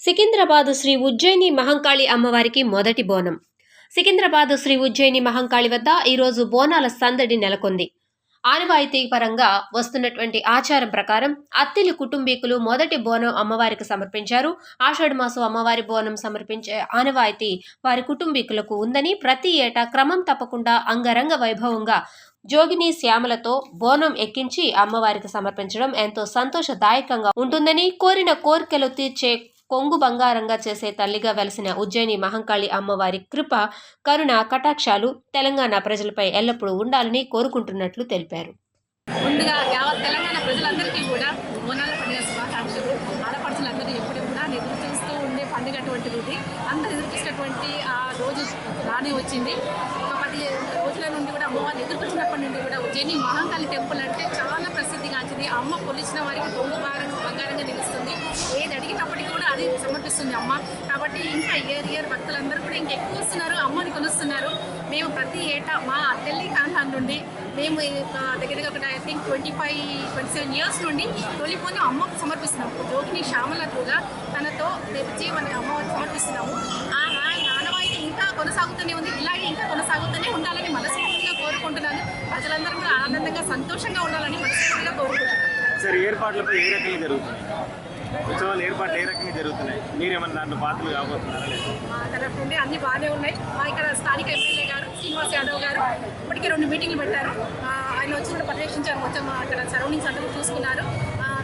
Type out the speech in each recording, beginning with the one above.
సికింద్రాబాద్ శ్రీ ఉజ్జయిని మహంకాళి అమ్మవారికి మొదటి బోనం. సికింద్రాబాద్ శ్రీ ఉజ్జయిని మహంకాళి వద్ద ఈరోజు బోనాల సందడి నెలకొంది. ఆనవాయితీ పరంగా వస్తున్నటువంటి ఆచారం ప్రకారం అత్తిలి కుటుంబీకులు మొదటి బోనం అమ్మవారికి సమర్పించారు. ఆషాఢ మాసం అమ్మవారి బోనం సమర్పించే ఆనవాయితీ వారి కుటుంబీకులకు ఉందని ప్రతి ఏటా క్రమం తప్పకుండా అంగరంగ వైభవంగా జోగిని శ్యామలతో బోనం ఎక్కించి అమ్మవారికి సమర్పించడం ఎంతో సంతోషదాయకంగా ఉంటుందని కోరిన కోరికలు తీర్చే కొంగు బంగారంగా చేసే తల్లిగా వెలసిన ఉజ్జయిని మహంకాళి అమ్మవారి కృప కరుణ కటాక్షాలు తెలంగాణ ప్రజలపై ఎల్లప్పుడూ ఉండాలని కోరుకుంటున్నట్లు తెలిపారు. ముందుగా యావత్ తెలంగాణ ప్రజలందరికీ కూడా బోనాల పండుగ శుభాకాంక్షలు. ఆడపడుచులందరూ ఎప్పుడు కూడా ఎదురు చూస్తూ ఉండే పండుగ అటువంటిది ఇది ఎదురు చూసినటువంటి ఆ రోజు రానే వచ్చింది. ఒక పది రోజుల నుండి కూడా అమ్మవారిని ఎదుర్కొచ్చినప్పటి నుండి కూడా ఉజ్జయిని మహంకాళి టెంపుల్ అంటే చాలా ప్రసిద్ధిగాంచింది. అమ్మ కొలిచిన వారికి బొంగు బారంగా బంగారంగా నిలుస్తుంది. ఏది వస్తుంది అమ్మ. కాబట్టి ఇంకా ఇయర్ ఇయర్ భక్తులందరూ కూడా ఇంకా ఎక్కువ వస్తున్నారు అమ్మని కొలుస్తున్నారు మేము ప్రతి ఏటా మా తల్లి కాంతాన్ నుండి మేము ఒక దగ్గరగా ఒక I think twenty five twenty seven years నుండి తొలిపోని అమ్మకు సమర్పిస్తున్నాము. జోగిని కూడా తనతో తెచ్చి మన అమ్మవారికి సమర్పిస్తున్నాము. ఆ ఆ ఆనవాయితీ ఇంకా కొనసాగుతూనే ఉంది. ఇలాగే ఇంకా కొనసాగుతూనే ఉండాలని మనస్ఫూర్తిగా కోరుకుంటున్నాను. ప్రజలందరూ కూడా ఆనందంగా సంతోషంగా ఉండాలని మనస్ఫూర్తిగా కోరుకుంటున్నాను. సార్ ఏర్పాట్లపై ఏ రకంగా జరుగుతుంది? ఉత్సవాలు ఏర్పాట్లు ఏ రకంగా జరుగుతున్నాయి? మీరేమన్నా దాంట్లో పాత్రలు కాబోతున్నారా లేదా? అన్ని బాగానే ఉన్నాయి. మా ఇక్కడ స్థానిక ఎమ్మెల్యే గారు శ్రీనివాస్ యాదవ్ గారు ఇప్పటికే రెండు మీటింగ్లు పెట్టారు. ఆయన వచ్చి కూడా పర్యవేక్షించారు. మొత్తం అక్కడ సరౌండింగ్స్ అందరూ చూసుకున్నారు.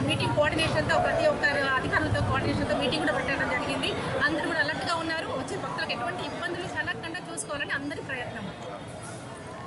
మీటింగ్ కోఆర్డినేషన్తో ప్రతి ఒక్కరు అధికారులతో కోఆర్డినేషన్తో మీటింగ్ కూడా పెట్టడం జరిగింది. అందరూ కూడా అలర్ట్గా ఉన్నారు. వచ్చే భక్తులకు ఎటువంటి ఇబ్బందులు కలగకుండా చూసుకోవాలని అందరి ప్రయత్నం.